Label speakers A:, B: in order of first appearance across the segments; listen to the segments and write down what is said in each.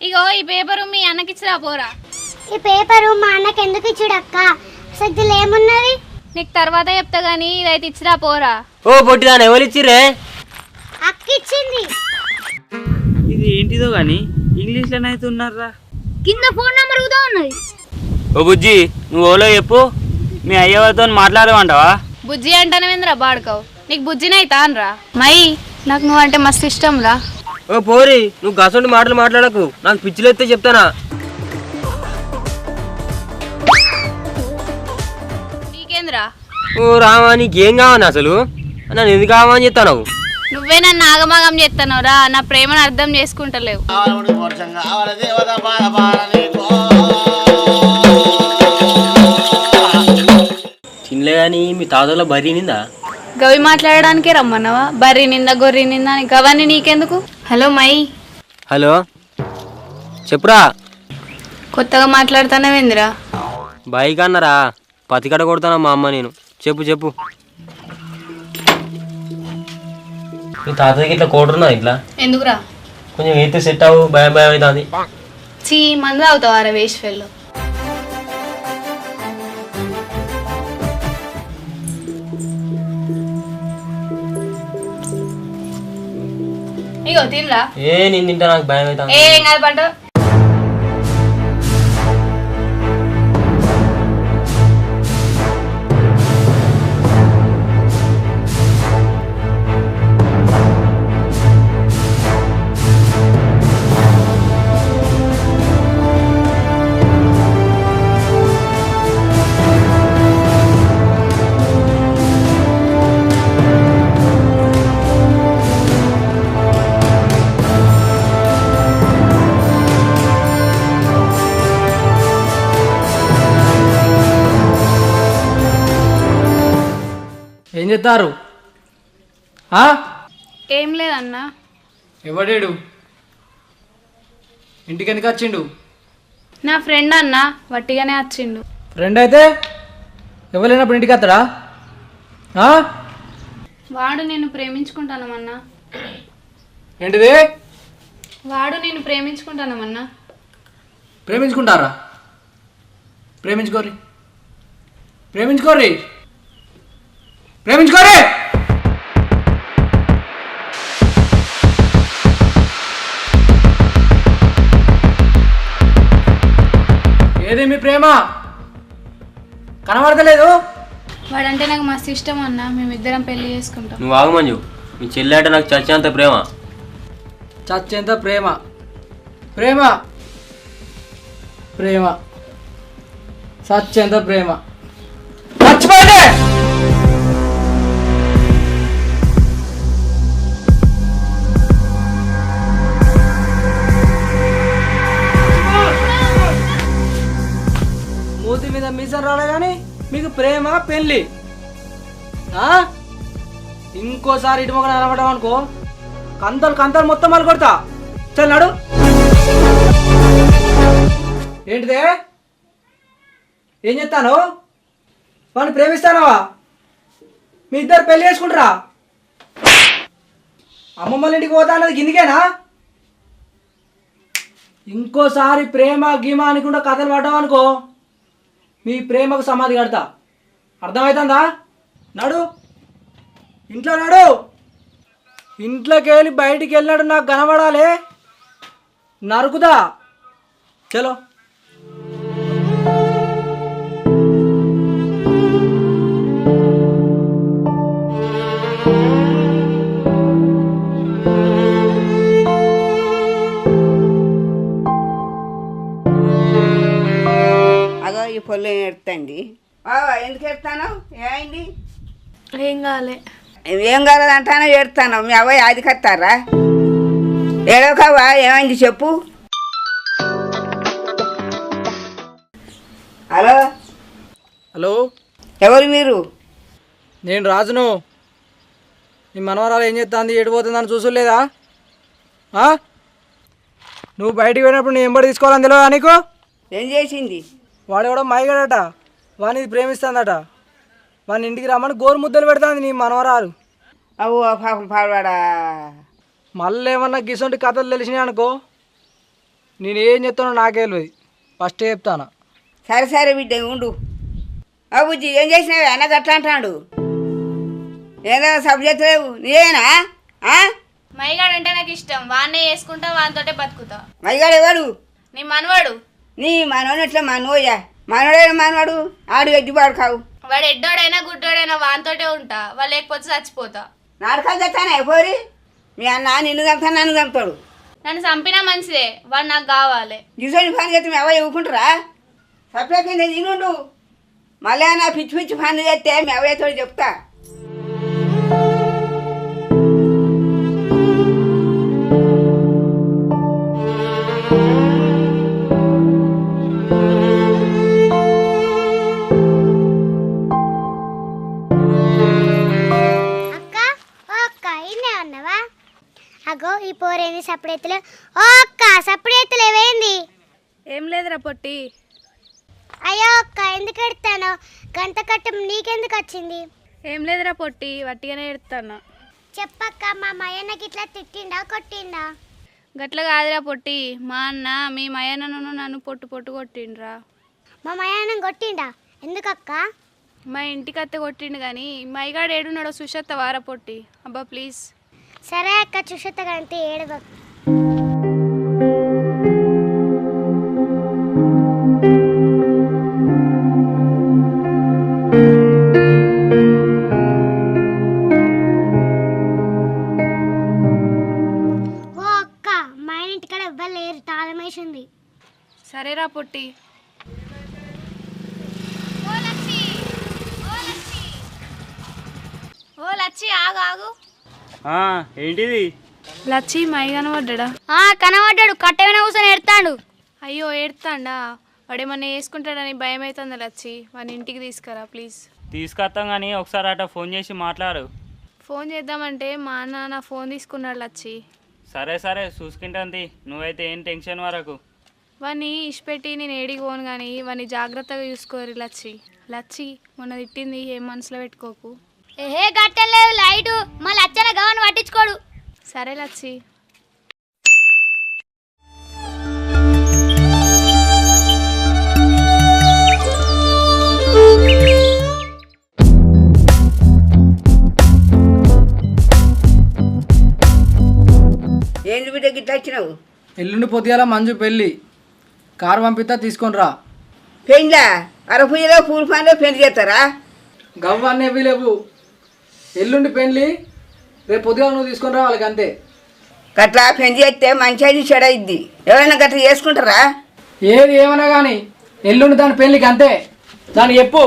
A: ఇగో ఈ పేపరు మీ అన్నకిచ్చిరా పోరా.
B: ఈ పేపరు మా అన్నకి ఎందుకు ఇచ్చుడు అక్క అసలు ఇందులో ఏమున్నది?
A: నీకు తర్వాత చెప్తా గానీ ఇదైతే ఇచ్చిరా పోరా.
C: ఓ పొట్టిదాని ఎవరు ఇచ్చిర్రే?
B: అక్క ఇచ్చింది
D: ఇది ఏంటిదో కానీ ఇంగ్లీష్లోనైతే ఉన్నారా
A: కింద ఫోన్ నెంబర్ కూడా ఉన్నది.
D: ఓ బుజ్జి నువ్వు ఓలో చెప్పు. మీ అయ్యవారితో మాట్లాడమంటావా?
A: బుజ్జి అంటానేంద్రా బాడుకోవు. నీకు బుజ్జినే అవుతానరా మై నాకు నువ్వు అంటే మస్తు ఇష్టం రా
C: ఓ పోరి నువ్వు గసంటి మాటలు మాట్లాడకు. నాకు పిచ్చిలు ఎత్తే చెప్తానా?
A: నీకేంద్రా?
C: ఓ రామా నీకేం కావాలి అసలు? నన్ను ఎందుకు కావాలని చెప్తాను
A: నువ్వే నన్ను ఆగమాగం చేస్తాను రా నా ప్రేమను అర్థం చేసుకుంటలేవు.
C: తినలే కానీ మీ తాతలో బరీ నిందా
A: గవి మాట్లాడడానికే రమ్మన్నావా? బర్రి నింద గొర్రె నింద అని గవన్నీ నీకెందుకు? Hello my.
C: హలో. చెప్పురా.
A: కొత్తగా మాట్లాడుతానేవేందిరా?
C: బైక్ అన్నారా? పతికడ కొడతానా మా అమ్మ నేను. చెప్పు చెప్పు. మీ తాతకి ఇట్లా కోడున్నా ఇట్లా?
A: ఎందుకురా?
C: కొంచెం అయితే సెట్ అవ్వు భయం భయం అవుతుంది.
A: చీ మందు అవుతావా రా వేస్ట్ ఫెల్లో? తినరా.
C: ఏ నేను తింటా నాకు భయం అవుతుంది
A: ఏం కాదు పంట
E: ఏం చెప్తారు
A: ఏం లేదన్నా.
E: ఎవడేడు? ఇంటికి ఎందుకు వచ్చిండు?
A: నా ఫ్రెండ్ అన్న వట్టిగానే వచ్చిండు.
E: ఫ్రెండ్ అయితే? ఎవరైనప్పుడు ఇంటికి వస్తాడా? ఆ?
A: వాడు నేను ప్రేమించుకుంటానమన్నా
E: ఏంటిది?
A: వాడు నేను ప్రేమించుకుంటానమన్నా
E: ప్రేమించుకుంటారా? ప్రేమించుకోరి ప్రేమించుకోరి ప్రేమించుకోరి! ఏది మీ ప్రేమ? కనబడతలేదు?
A: వాడంటే నాకు మస్తు ఇష్టం అన్న మేమిద్దరం పెళ్ళి చేసుకుంటాం.
C: నువ్వు ఆగు మంజు మీ చెల్లి అంటే నాకు చచ్చేంత ప్రేమ.
E: చచ్చేంత ప్రేమ. ప్రేమ. ప్రేమ. సచ్చేంత ప్రేమ. చచ్చిపోయింది! మూతి రాలే కానీ మీకు ప్రేమ పెళ్ళి. ఆ? ఇంకోసారి ఇటు మొక్క నిలబడ్డాం అనుకో కంతలు కంతలు మొత్తం మళ్ళీ కొడతా. చల్ ఏంటిదే? ఏం చెప్తాను వాడిని ప్రేమిస్తానవా? మీ ఇద్దరు పెళ్ళి చేసుకుంటారా? అమ్మమ్మల ఇంటికి పోతా అన్నది గిందికేనా? ఇంకోసారి ప్రేమ గీమ అనుకుంటా కథలు పడ్డావు అనుకో మీ ప్రేమకు సమాధి కడతా. అర్థమవుతుందా నడు. ఇంట్లో నడు. ఇంట్లోకి వెళ్ళి బయటికి వెళ్ళినాడు నాకు కనబడాలి. నరుకుదా. చలో.
A: కాలే
F: ఏం కాలేదంటానో ఎడతాను మీ అవ్వ యాది కత్తారా ఏడవకవా? ఏమైంది చెప్పు. హలో?
E: హలో?
F: ఎవరు మీరు?
E: నేను రాజును. నీ మనవరాలు ఏం చేస్తుంది ఎడిపోతుందని చూసుకోలేదా ఆ? నువ్వు బయటికి పోయినప్పుడు నేను ఎంబడి తీసుకోవాలని తెలియదా నీకు?
F: ఏం చేసింది?
E: వాడు ఎవడో మైగాడట వాడిని ఇది ప్రేమిస్తుందట. వాడిని ఇంటికి రమ్మని గోరు ముద్దలు పెడుతుంది నీ మనవరాలు.
F: అవ్వ పాపం పాడవాడా?
E: మళ్ళీ ఏమన్నా గిసొంటి కథలు తెలిసినాయి అనుకో నేను ఏం చెప్తానో నాకే తెలియదు ఫస్ట్ చెప్తాను.
F: సరే సరే బిడ్డ ఉండు. ఆ బుజ్జి ఏం చేసినావు? అన్న గట్లా అంటాడు. ఏదో సబ్జెక్ట్ లేవు. నీవేనా ఆ?
A: మైగాడు అంటే నాకు ఇష్టం. వాన్నే చేసుకుంటా వానితోటే బతుకుతా.
F: మైగాడు ఎవడు
A: నీ మనవాడు.
F: నీ మనోడు ఎట్లా మనోయ్యా మనోడైన మనవాడు? ఆడు ఎడ్డిపాడు కావు.
A: వాడు ఎడ్డోడైనా గుడ్డోడైనా వానితోటే ఉంటా వాళ్ళు లేకపోతే చచ్చిపోతా.
F: నాటకాలు తెస్తాను అయిపోయి మీ అన్న నిన్ను చంపుతాను నన్ను చంపుతాడు
A: నన్ను చంపినా మంచిదే వాడు నాకు కావాలి.
F: దిశని పని చేస్తే మీ అవ్వ ఇవ్వకుంటారా సపరేట్ కింద తినుండు. మళ్ళీ నా పిచ్చి పిచ్చి పనులు చేస్తే మీ అవ్వతో చెప్తా.
B: పోరేంది సప్పుడెత్తులు ఓ అక్క ఏమైంది?
A: ఏం లేదురా పొట్టి.
B: అయ్యో అక్క ఎందుకు ఎడతాను గంట కట్టం నీకెందుకు వచ్చింది?
A: ఏం లేదురా పొట్టి వట్టిగానే ఎడుతున్నా.
B: చెప్పక్క మా మయ్యన్నకి ఇట్లా తిట్టిండా కొట్టిండా?
A: గట్ల కాదురా పొట్టి మా అన్న మీ మయనను నన్ను పొట్టు పొట్టు కొట్టిండ్రా.
B: మా మయ్యన్న కొట్టిండా? ఎందుకక్క?
A: మా ఇంటికి అత్తే కొట్టిండు కానీ మైగాడు ఏడున్నాడో సుషత్త వారా పొట్టి. అబ్బా ప్లీజ్.
B: సరే అక్క చూసొత్త గంతే ఏడవ పొట్టి అక్క మా ఆయన ఇంటికాడ ఎవ్వరు లేరు తాళం వేసింది
A: సరేరా పొట్టి ఓ లచ్చి ఆగు ఆగు
D: ఆ, ఏంటిది?
A: లచ్చి మై కనబడ్డా
B: ఆ కనబడ్డాడు. కట్టెమైన కూర్చొని ఎడతాడు
A: అయ్యో ఏడుతాండా వాడేమన్నా వేసుకుంటాడని భయం అవుతుంది లచ్చి? వాని ఇంటికి తీసుకురా ప్లీజ్.
D: తీసుకొస్తాం కానీ ఒకసారి అట ఫోన్ చేసి మాట్లాడు.
A: ఫోన్ చేద్దామంటే మా అన్న నా ఫోన్ తీసుకున్నాడు లచ్చి.
D: సరే సరే చూసుకుంటాంది నువ్వైతే ఏం టెన్షన్ వరకు
A: వాన్ని ఇష్టపెట్టి నేను ఏడికి పోను కానీ వాన్ని జాగ్రత్తగా చూసుకోరు లచ్చి. లచ్చి మొన్న తిట్టింది ఏం మనసులో పెట్టుకోకు.
B: ఏహే కట్టలేదు లైటు. మళ్ళీ అచ్చన గవన్ పట్టించుకోడు.
A: సరే లచ్చి.
F: ఏంది బిడ్డ గిట్ల వచ్చినావు?
E: ఎల్లుండి పొద్దుగాల మంజు పెళ్ళి. కారు పంపిస్తా తీసుకొని రా.
F: పెండ్లా? అరపుయ్యలో పూల పనిలో పెళ్ళి చేస్తారా?
E: గవ్వన్నీ ఇవి లేవు ఎల్లుండి పెళ్ళి రేపు పొద్దుగాల నువ్వు తీసుకొని రా వాళ్ళకి అంతే.
F: గట్లా పెళ్ళి చేస్తే మంచిది చెడయిద్ది ఎవరైనా గట్లా చేసుకుంటారా?
E: ఏది ఏమన్నా కానీ ఎల్లుండి దాని పెళ్ళికి అంతే. దాన్ని చెప్పు.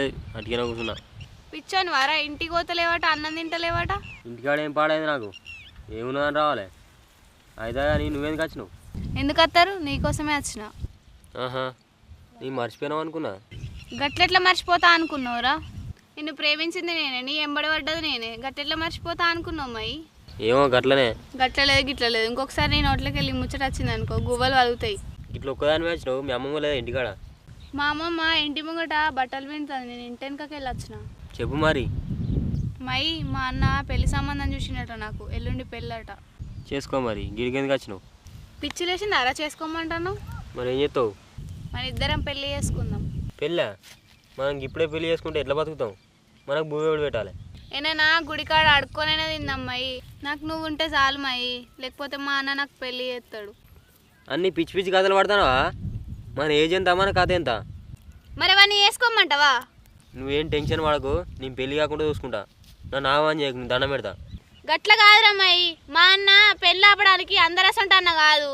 C: లేదు అటుకనే కూర్చున్నా.
A: పిచ్చాను వారా ఇంటికి పోతలేవాట అన్నం తింటలేవాట?
C: ఇంటికాడ ఏం పాడైంది నాకు? ఏమున్నదని రావాలి. అయితే కానీ నువ్వెందుకు వచ్చినావు?
A: ఎందుకు వస్తారు నీకోసమే వచ్చిన.
C: ఆహా నీ మర్చిపోయినావు అనుకున్నా.
A: గట్లెట్లా మర్చిపోతా అనుకున్నావురా? నిన్ను ప్రేమించింది నేనే నీ ఎంబడి పడ్డది నేనే. గట్లెట్లా మర్చిపోతా అనుకున్నావు మై
C: ఏమో గట్లనే.
A: గట్ల లేదు గిట్ల లేదు. ఇంకొకసారి నీ నోట్లోకి వెళ్ళి ముచ్చట వచ్చింది అనుకో గువ్వలు వలుగుతాయి.
C: ఇట్లా ఒక్కదాని వచ్చినావు మీ అమ్మమ్మ లేదా ఇంటికాడ?
A: మా అమ్మమ్మ ఇంటి ముంగట బట్టలు వింటుంది నేను ఇంటి వెనకకి వెళ్ళి వచ్చిన
C: చెప్పు మరి.
A: మై మా అన్న పెళ్ళి సంబంధం చూసినట్ట నాకు. ఎల్లుండి పెళ్ళట.
C: చేసుకో మరి. గిడికెందుకు వచ్చినావు?
A: పిచ్చి లేచింది. అరా చేసుకోమంటాను
C: మరి ఏం చేస్తావు?
A: మన ఇద్దరం పెళ్ళి చేసుకుందాం.
C: పెళ్ళా? మనం ఇప్పుడే పెళ్ళి చేసుకుంటే ఎట్లా బతుకుతాం? మనకు భూమి ఎవడు పెట్టాలి?
A: ఏనైనా గుడికాడ అడుక్కొనైనా తిందమ్మాయి నాకు నువ్వు ఉంటే చాలు మాయి లేకపోతే మా అన్న నాకు పెళ్ళి చేస్తాడు.
C: అన్ని పిచ్చి పిచ్చి కథలు పడతానవా? మన ఏజ్ ఎంత మన కథ ఎంత?
A: మరి అవన్నీ వేసుకోమంటావా?
C: నువ్వేం టెన్షన్ పడకు నేను పెళ్ళి కాకుండా చూసుకుంటా. నన్ను ఆహ్వాన్ చేయకు నేను దండం పెడతా.
A: గట్ల కాదురమ్మాయి మా అన్న పెళ్ళి ఆపడానికి అందరు అసంట అన్న కాదు.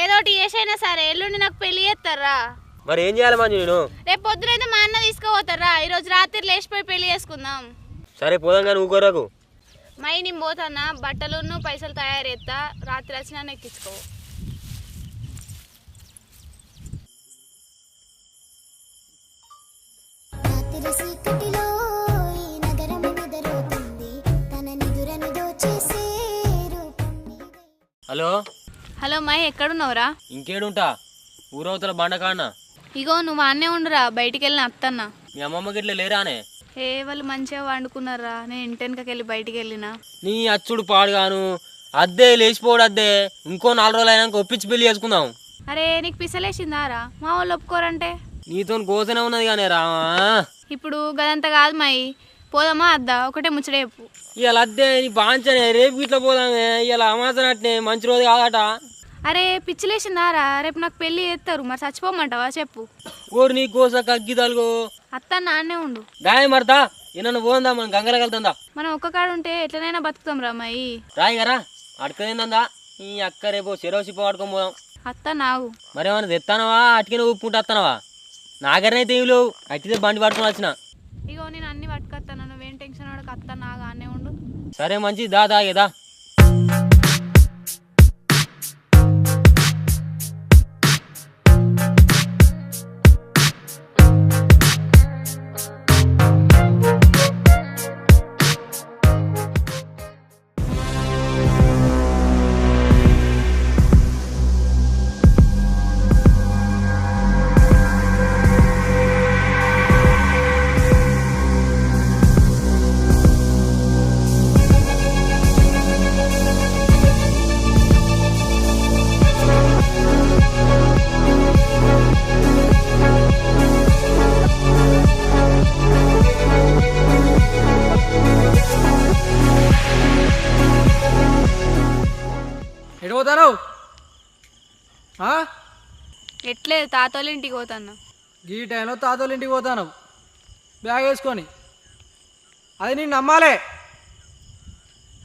A: ఏదోటి చేసైనా సరే ఎల్లుండి నాకు పెళ్ళి చేస్తారా?
C: మరి ఏం చేయాలి మంజు నేను?
A: రేపు పొద్దునైతే మా అన్న తీసుకుపోతారా? ఈరోజు రాత్రి లేచిపోయి పెళ్ళి చేసుకుందాం.
C: సరే పోదాం కానీ ఊకోరాకు
A: మై నేను పోతానా? బట్టలును పైసలు తయారు చేస్తా. రాత్రి వచ్చినా ఎక్కించుకో.
C: హలో?
A: హలో మై ఎక్కడున్నావురా?
C: ఇంకేడుంటా? ఊరవతల బండకాన్న
A: ఇగో నువ్వు అన్నే ఉండురా బయటికి వెళ్ళిన అత్తన్న.
C: మీ అమ్మమ్మ గిట్ల లేరానే?
A: ఏ వాళ్ళు మంచిగా వండుకున్నారా? నేను ఇంటెనకకి వెళ్ళి బయటికి వెళ్ళినా
C: నీ అచ్చుడు పాడుగాను అద్దే లేచిపోడు అద్దే. ఇంకో నాలుగు రోజులు అయినాక ఒప్పించి పెళ్ళి చేసుకుందాం.
A: అరే నీకు పిసలేసిందారా మా వాళ్ళు ఒప్పుకోరంటే?
C: నీతో కోసనే ఉన్నది కానీ రామా
A: ఇప్పుడు గదంతా కాదు మై పోదామా అద్దా? ఒకటే ముచ్చడే చెప్పు.
C: ఇవాళ అద్దే నీ బాంచనే రేపు ఇట్లా పోదామే. ఇవాళ అమాసన అట్నే మంచి రోజు కాదట.
A: అరే పిచ్చిలేసిందారా రేపు నాకు పెళ్ళి చేస్తారు. మరి చచ్చిపోమంటావా? చెప్పు.
C: ఓరు నీ కోస కగ్గి తలుగు.
A: అత్త నాన్నే ఉండు.
C: గాయం మడతా ఏమన్నా పోందా? మనం గంగల వెళ్తుందా
A: మనం ఒక్క కాడ ఉంటే ఎట్లనైనా బతుకుతాం రా మై
C: రాయి గారా అడకదేందా ఈ అక్క రేపు చెరవ సిప్ప పడుకొని పోదాం.
A: అత్త నాగు
C: మరేమన్నా తెస్తానవా అటుకనే ఊపుకుంటూ వస్తానవా నాగరనైతే ఏమి లేవు అట్టితే బండి పట్టుకొని వచ్చిన.
A: ఇగో నేను అన్ని పట్టుకొస్తాను అత్త నాగానే ఉండు.
C: సరే మంచి దా
E: ఏదా
A: ఎట్లేదు తాతోళ్ళ ఇంటికి పోతాను
E: ఈ టైంలో తాతోళ్ళ ఇంటికి పోతాను. బ్యాగ్ వేసుకొని. అది నేను నమ్మాలే.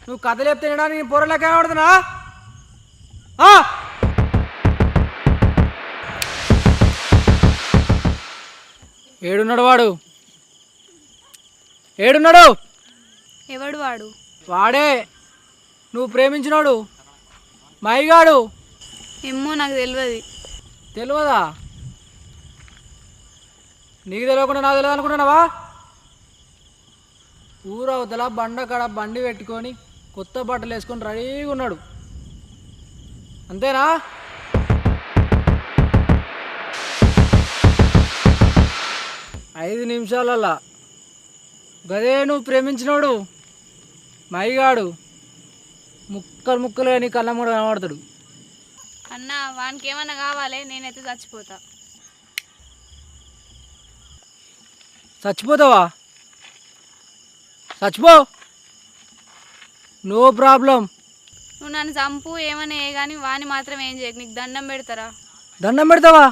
E: నువ్వు కథ చెప్తే నేను పొరలేక కనబడుతున్నా? ఆ? ఏడున్నాడు వాడు? ఏడున్నాడు?
A: ఎవడు వాడు?
E: వాడే. నువ్వు ప్రేమించినోడు. మైగాడు
A: ఏమో నాకు తెలియదు
E: తెలియదా నీకు తెలియకుండా నాకు తెలియదు అనుకుంటున్నావా? ఊరవతల బండ కాడ బండి పెట్టుకొని కొత్త బట్టలు వేసుకొని రెడీగా ఉన్నాడు. అంతేనా? ఐదు నిమిషాలల్లా. గదే నువ్వు ప్రేమించినోడు? మైగాడు. ముక్కలు ముక్కలుగా నీ కళ్ళ కూడా కనబడతాడు.
A: అన్న వానికి ఏమన్నా కావాలి నేనైతే చచ్చిపోతా.
E: చచ్చిపోతావా? చచ్చిపో. No problem.
A: నువ్వు నన్ను చంపు ఏమన్నా ఏ కానీ వాని మాత్రం ఏం చేయకు. నీకు దండం పెడతారా?
E: దండం పెడతావా?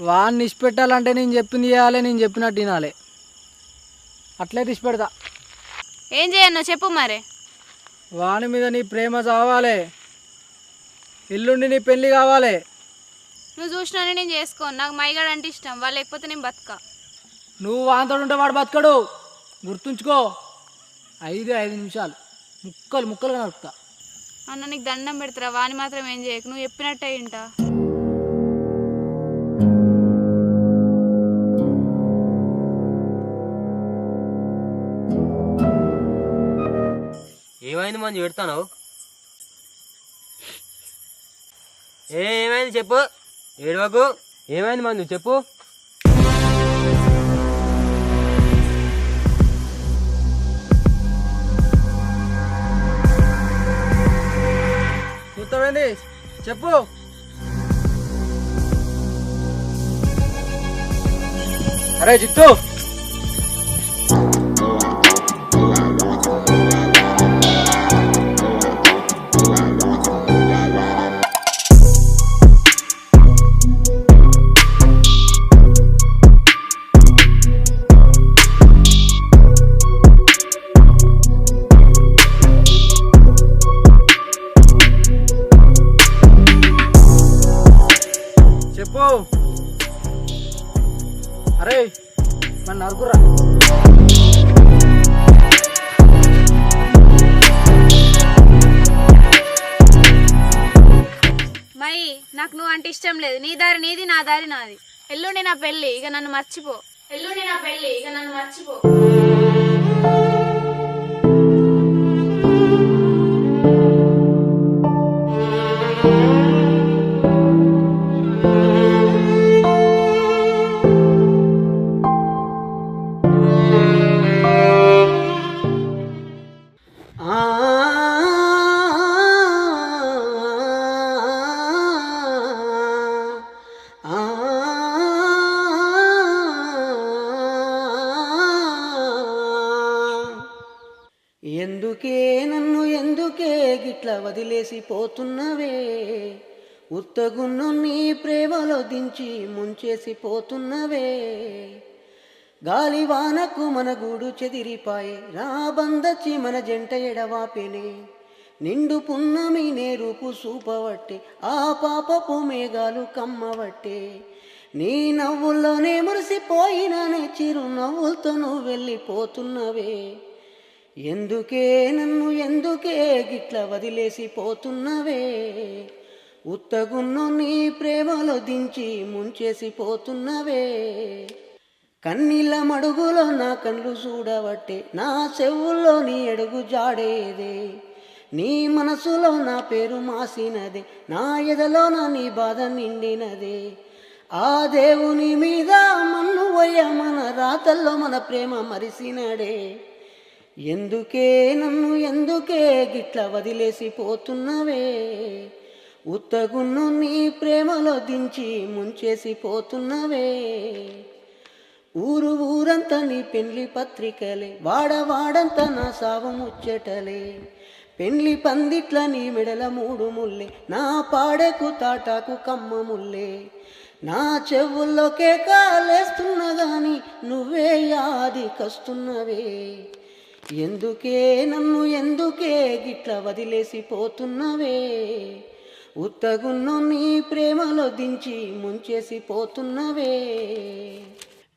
E: వాడిని ఇష్టపెట్టాలంటే నేను చెప్పింది చేయాలి నేను చెప్పినట్టు వినాలి. అట్లయితే ఇష్టపెడతా
A: ఏం చేయను చెప్పు మరి.
E: వాని మీద నీ ప్రేమ చావాలి. ఎల్లుండి నీ పెళ్ళి కావాలి.
A: నువ్వు చూసినానే నేను చేసుకోను. నాకు మైగాడు అంటే ఇష్టం. వాళ్ళు లేకపోతే నేను బతుక.
E: నువ్వు వాంతోడు ఉంటే వాడు బతకడు. గుర్తుంచుకో. ఐదు ఐదు నిమిషాలు. ముక్కలు ముక్కలుగా నడుపుతా
A: అన్న నీకు దండం పెడతారా? వాని మాత్రం ఏం చేయకు. నువ్వు చెప్పినట్టే ఇంటా
C: ఏమైంది మంది పెడతాను ఏ ఏమైంది చెప్పు. ఏడవకు. ఏమైంది మందు చెప్పు.
E: చూస్తావేంది? చెప్పు. అరే చిత్తూ అరే మన నరుకురా
A: మై నాకు నువ్వు అంటే ఇష్టం లేదు. నీ దారి నీది నా దారి నాది. ఎల్లుండి నా పెళ్ళి ఇక నన్ను మర్చిపో. ఎల్లుండి నా పెళ్ళి ఇక నన్ను మర్చిపో.
G: వదిలేసి ఉత్తగున్ను నీ ప్రేమలో దించి ముంచేసి పోతున్నవే గాలివానకు మన గూడు చెదిరిపాయే రాబందచి మన జంట ఎడవాపెనే. నిండు పున్నమి నేరుపు సూపవట్టే ఆ పాపపు మేఘాలు కమ్మవట్టే. నీ నవ్వుల్లోనే మురిసిపోయిననే చిరునవ్వులతో నువ్వు వెళ్ళిపోతున్నవే ఎందుకే నన్ను ఎందుకే గిట్ల వదిలేసి పోతున్నవే ఉత్తగున్ను నీ ప్రేమలో దించి ముంచేసి పోతున్నవే కన్నీళ్ళ మడుగులో నా కళ్ళు చూడబట్టే నా చెవుల్లో నీ అడుగు జాడేదే. నీ మనసులో నా పేరు మాసినదే నా ఎదలో నా నీ బాధ నిండినదే. ఆ దేవుని మీద మన్ను వయ్య మన రాతల్లో మన ప్రేమ మరిసినడే. ఎందుకే నన్ను ఎందుకే గిట్ల వదిలేసి పోతున్నవే ఉత్తగున్ను నీ ప్రేమలో దించి ముంచేసి పోతున్నవే ఊరు ఊరంతా నీ పెండ్లి పత్రికలే వాడవాడంతా నా సావు ముచ్చటలే. పెండ్లి పందిట్ల నీ మెడల మూడు ముల్లే నా పాడకు తాటాకు కమ్మ ముల్లే. నా చెవుల్లోకే కేకాలేస్తున్నా గాని నువ్వే యాది కస్తున్నవే. ఎందుకే నన్ను ఎందుకే గిట్ల వదిలేసి పోతున్నవే ఉత్తగున్ను నీ ప్రేమలో దించి ముంచేసి పోతున్నవే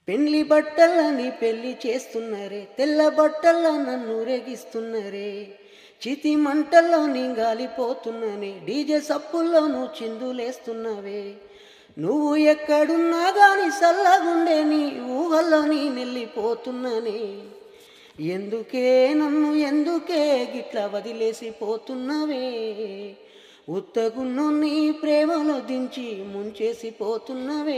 G: పెళ్ళి బట్టలని పెళ్ళి చేస్తున్నరే తెల్ల బట్టల నన్ను రేగిస్తున్నరే. చితి మంటల్లోని గాలిపోతున్ననే డీజే సప్పుల్లో నువ్వు చిందులేస్తున్నవే. నువ్వు ఎక్కడున్నా గాని సల్లగుండే నీ ఊహల్లోని నెల్లిపోతున్ననే ఎందుకే నన్ను ఎందుకే గిట్ల వదిలేసి పోతున్నవే ఉత్తగున్ను నీ ప్రేమలో దించి ముంచేసి పోతున్నవే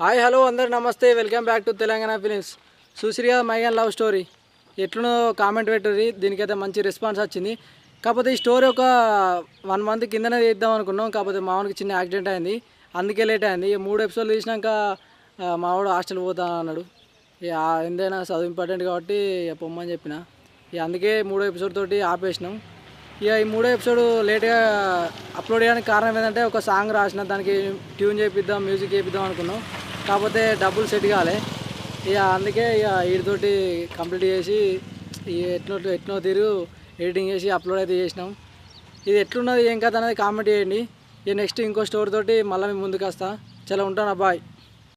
E: హాయ్ హలో అందరు నమస్తే. Welcome back to Telangana films. My మైగన్ love story. ఎట్లనో కామెంట్ పెట్టుర్రి దీనికైతే మంచి రెస్పాన్స్ వచ్చింది. కాకపోతే ఈ స్టోరీ ఒక వన్ మంత్ కిందనే తీద్దాం అనుకున్నాం కాకపోతే మామూలుగా చిన్న యాక్సిడెంట్ అయింది. అందుకే లేట్ అయింది. ఇక మూడు ఎపిసోడ్లు తీసినాక మావాడు హాస్టల్ పోతా అన్నాడు. ఇక ఎంతైనా చదువు ఇంపార్టెంట్ కాబట్టి పొమ్మని చెప్పిన. ఇక అందుకే మూడో ఎపిసోడ్ తోటి ఆపేసినాం. ఇక ఈ మూడో ఎపిసోడ్ లేట్గా అప్లోడ్ చేయడానికి కారణం ఏంటంటే ఒక సాంగ్ రాసిన దానికి ట్యూన్ చేపిద్దాం మ్యూజిక్ చేపిద్దాం అనుకున్నాం. కాకపోతే డబ్బులు సెట్ కాలే. ఇక అందుకే ఇక వీటితోటి కంప్లీట్ చేసి ఎట్నో ఎట్నో తీరు ఎడిటింగ్ చేసి అప్లోడ్ అయితే చేసినాం. ఇది ఎట్లున్నది ఏం కథ అనేది కామెంట్ చేయండి. ఇక నెక్స్ట్ ఇంకో స్టోర్ తోటి మళ్ళీ మేము ముందుకు వస్తా. చాలా ఉంటాను బాయ్.